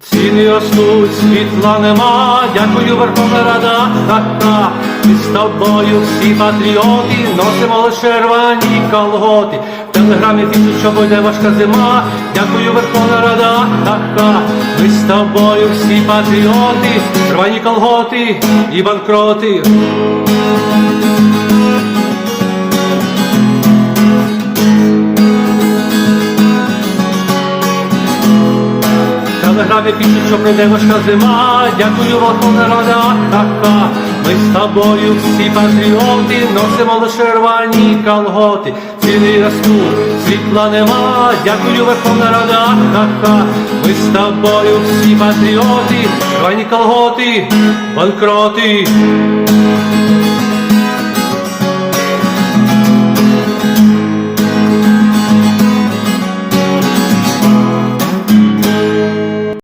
Ціни ростуть, світла нема, дякую Верховна Рада, така. І з тобою всі патріоти, носимо лише рвані колготи. В телеграмі пишуть, що буде важка зима, дякую Верховна Рада, така. Ми з тобою всі патріоти, рвані колготи і банкроти. Телеграмі пишуть, що прийде важка зима, дякую Верховна Рада, така. Ми з тобою всі патріоти, носимо лише рвані колготи. Ціни ростуть, світла нема, дякую Верховна Рада, така. Ми з тобою всі патріоти, рвані колготи, банкроти.